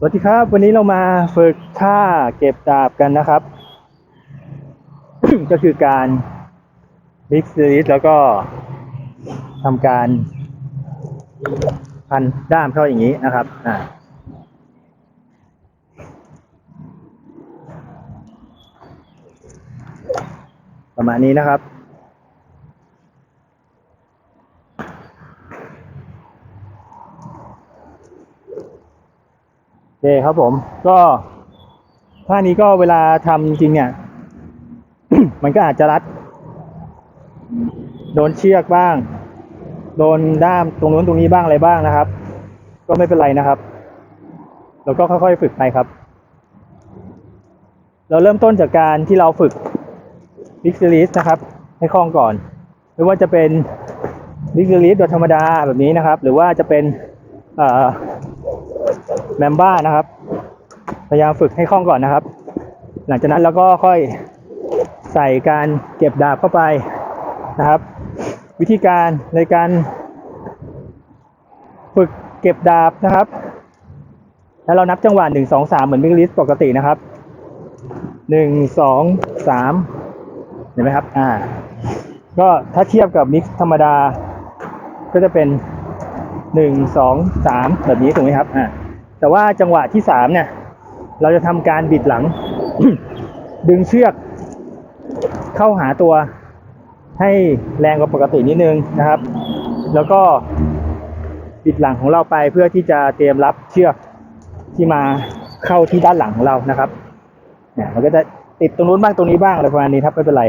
สวัสดีครับ วันนี้เรามาฝึกท่าเก็บดาบกันนะครับ ก็คือการบิ๊กซีรีสแล้วก็ทำการ พันด้ามเข้าอย่างนี้นะครับอ่าประมาณนี้นะครับ เคครับผม ก็ท่านี้ก็เวลาทำจริงเนี่ย มันก็อาจจะรัด โดนเชือกบ้าง โดนด้ามตรงนู้นตรงนี้บ้างอะไรบ้างนะครับ ก็ไม่เป็นไรนะครับเราก็ค่อยๆฝึกไปครับ เราเริ่มต้นจากการที่เราฝึกบิ๊กซีรีสนะครับ ให้คล่องก่อน ไม่ว่าจะเป็นบิ๊กซีรีสแบบธรรมดาแบบนี้นะครับ หรือว่าจะเป็นเอ่อ แมมบ้านะครับ พยายามฝึกให้คล่องก่อนนะครับ หลังจากนั้นเราก็ค่อยใส่การเก็บดาบเข้าไปนะครับ วิธีการในการฝึกเก็บดาบนะครับ แล้วเรานับจังหวะหนึ่งสองสามเหมือนบิ๊กลิสปกตินะครับหนึ่งสองสามเห็นไหมครับ อ่า ก็ถ้าเทียบกับมิกซ์ธรรมดา ก็จะเป็นหนึ่งสองสามแบบนี้ถูกไหมครับ อ่า แต่ว่าจังหวะที่สามเนี่ย เราจะทำการบิดหลัง ดึงเชือก เข้าหาตัวให้แรงกว่าปกตินิดนึงนะครับ แล้วก็บิดหลังของเราไปเพื่อที่จะเตรียมรับเชือกที่มาเข้าที่ด้านหลังของเรานะครับเนี่ยมันก็จะติดตรงนู้นบ้างตรงนี้บ้างอะไรประมาณนี้ครับไม่เป็นไร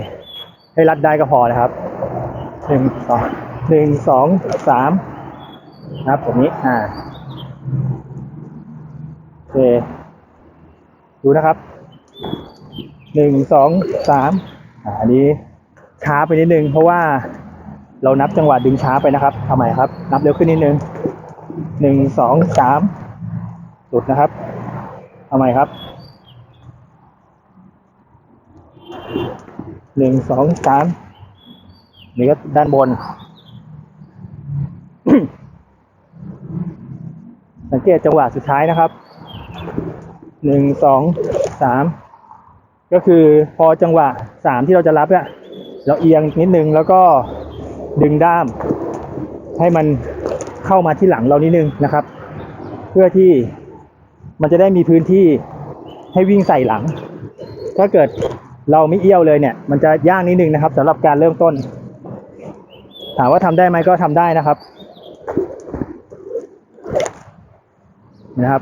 ให้รัดได้ก็พอนะครับหนึ่งสองหนึ่งสองสามนะครับแบบนี้อ่า เค ดูนะครับ หนึ่ง สอง สาม อันนี้ช้าไปนิดนึง เพราะว่าเรานับจังหวะดึงช้าไปนะครับทำไมครับ นับเร็วขึ้นนิดนึง หนึ่ง สอง สาม หลุดนะครับทำไมครับ หนึ่ง สอง สามนี่ก็ด้านบน สังเกตจังหวะสุดท้ายนะครับ หนึ่งสองสามก็คือพอจังหวะสามที่เราจะรับเนี่ยเราเอียงนิดนึงแล้วก็ดึงด้าม ให้มันเข้ามาที่หลังเรานิดนึงนะครับ เพื่อที่มันจะได้มีพื้นที่ให้วิ่งใส่หลัง ถ้าเกิดเราไม่เอี้ยวเลยเนี่ย มันจะยากนิดนึงนะครับสำหรับการเริ่มต้น ถามว่าทำได้ไหมก็ทำได้นะครับนะครับ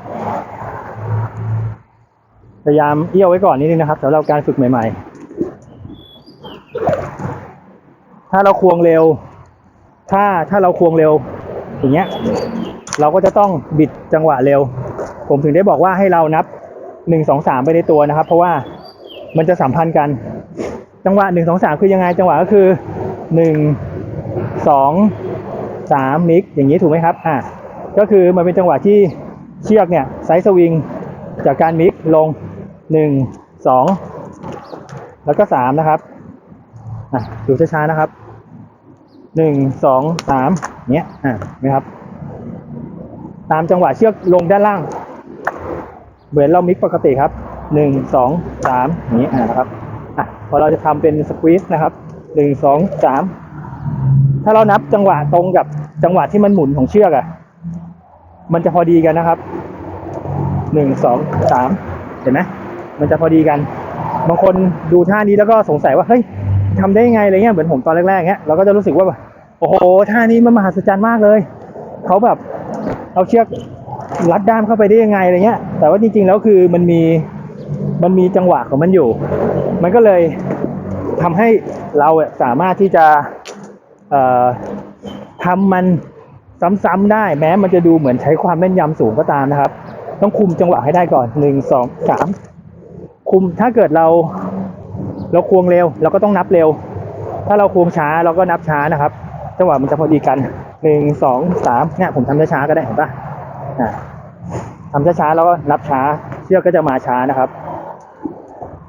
พยายามเอี้ยวไว้ก่อนนิดนึงนะครับสำหรับการฝึกใหม่ ๆ ถ้าเราควงเร็ว ถ้าถ้าเราควงเร็ว อย่างเงี้ย เราก็จะต้องบิดจังหวะเร็ว ผมถึงได้บอกว่าให้เรานับหนึ่งสองสามไปในตัวนะครับ เพราะว่ามันจะสัมพันธ์กัน จังหวะหนึ่งสองสามคือยังไง จังหวะก็คือหนึ่งสองสามมิกอย่างนี้ถูกไหมครับอะก็คือมันเป็นจังหวะที่เชือกเนี่ยไซส์สวิงจากการมิกลง หนึ่งสองแล้วก็สามนะครับอะดูช้าๆนะครับหนึ่งสองสามเนี้ยอะนะครับ ตามจังหวะเชือกลงด้านล่าง เหมือนเรามิกปกติครับหนึ่งสองสามอย่างนี้อ่านะครับอะพอเราจะทำเป็นสควีสนะครับหนึ่งสองสามถ้าเรานับจังหวะตรงกับจังหวะที่มันหมุนของเชือกอะ่ะ มันจะพอดีกันนะครับหนึ่งสองสามเห็นไหม มันจะพอดีกัน บางคนดูท่านี้แล้วก็สงสัยว่าเฮ้ยทำได้ยังไงอะไรเงี้ยเหมือนผมตอนแรกๆเงี้ยเราก็จะรู้สึกว่าโอ้โหท่านี้มันมหัศจรรย์มากเลยเขาแบบเอาเชือกรัดด้ามเข้าไปได้ยังไงอะไรเงี้ย แต่ว่าจริงๆแล้วคือมันมีมันมีจังหวะของมันอยู่ มันก็เลยทำให้เราสามารถที่จะเอ่อทำมันซ้ำๆได้ แม้มันจะดูเหมือนใช้ความแม่นยำสูงก็ตามนะครับ ต้องคุมจังหวะให้ได้ก่อนหนึ่งสองสาม คุมถ้าเกิดเราเราควงเร็วเราก็ต้องนับเร็ว ถ้าเราควงช้าเราก็นับช้านะครับจังหวะมันจะพอดีกันหนึ่งสองสามเนี่ยผมทำช้าๆก็ได้เห็นปะ่ะทำช้าๆแล้วก็นับช้า เชือกก็จะมาช้านะครับ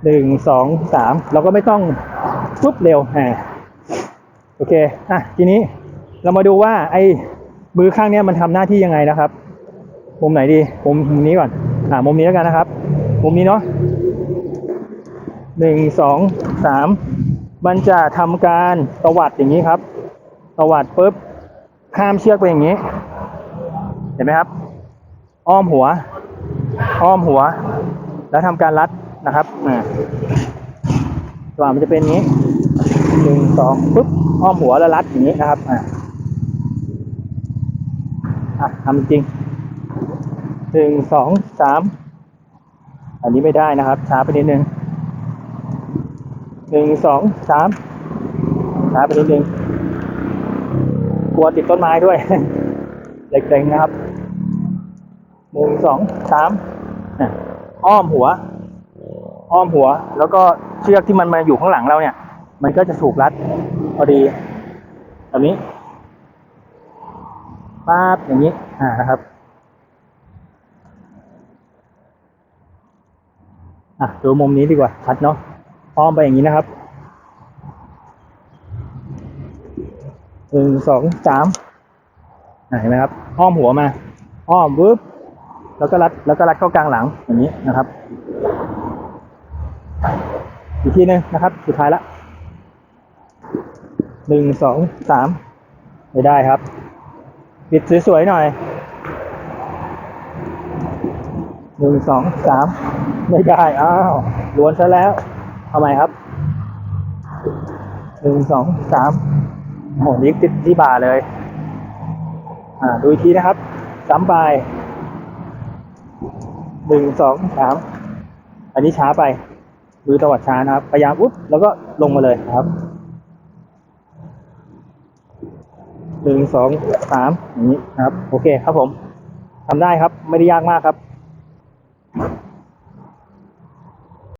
หนึ่งสองสามเราก็ไม่ต้องปุ๊บเร็วอ่าโอเคอะทีนี้เรามาดูว่าไอ้มือข้างเนี้ยมันทำหน้าที่ยังไงนะครับ มุมไหนดีมุมนี้ก่อนอ่ามุมนี้แล้วกันนะครับ มุมนี้เนาะ หนึ่งสองสามมันจะทำการตวัดอย่างนี้ครับ ตวัดปุ๊บข้ามเชือกไปอย่างนี้ เห็นไหมครับ อ้อมหัว อ้อมหัว แล้วทำการรัดนะครับอ่าตัวมันจะเป็นอย่างนี้หนึ่งสองปุ๊บอ้อมหัวแล้วรัดอย่างนี้นะครับอ่าอะทำจริงหนึ่งสองสามอันนี้ไม่ได้นะครับ ช้าไปนิดนึง หนึ่งสองสามช้าไปนิดนึงกลัวติดต้นไม้ด้วยเล็กๆนะครับหนึ่งสองสามอ้อมหัว อ้อมหัว แล้วก็เชือกที่มันมาอยู่ข้างหลังเราเนี่ย มันก็จะถูกรัดพอดีแบบนี้ป๊าบอย่างนี้อ่านะครับอะดูมุมนี้ดีกว่าชัดเนาะ อ้อมไปอย่างนี้นะครับหนึ่งสองสามเห็นไหมครับ อ้อมหัวมา อ้อมปุ๊บแล้วก็รัดแล้วก็รัดเข้ากลางหลังอย่างนี้นะครับ อีกทีหนึงนะครับ สุดท้ายละหนึ่งสองสามไม่ได้ครับ ปิดสวยๆหน่อยหนึ่งสองสามไม่ได้ อ้าวล้วนซะแล้ว ทำไมครับหนึ่งสองสามโหนี่ติดที่บ่าเลย อ่า ดูอีกทีนะครับซ้ำไปหนึ่งสองสามอันนี้ช้าไป มือตวัดช้านะครับ พยายามอุ๊บแล้วก็ลงมาเลยครับหนึ่งสองสามอย่างนี้นะครับ โอเคครับผมทำได้ครับ ไม่ได้ยากมากครับ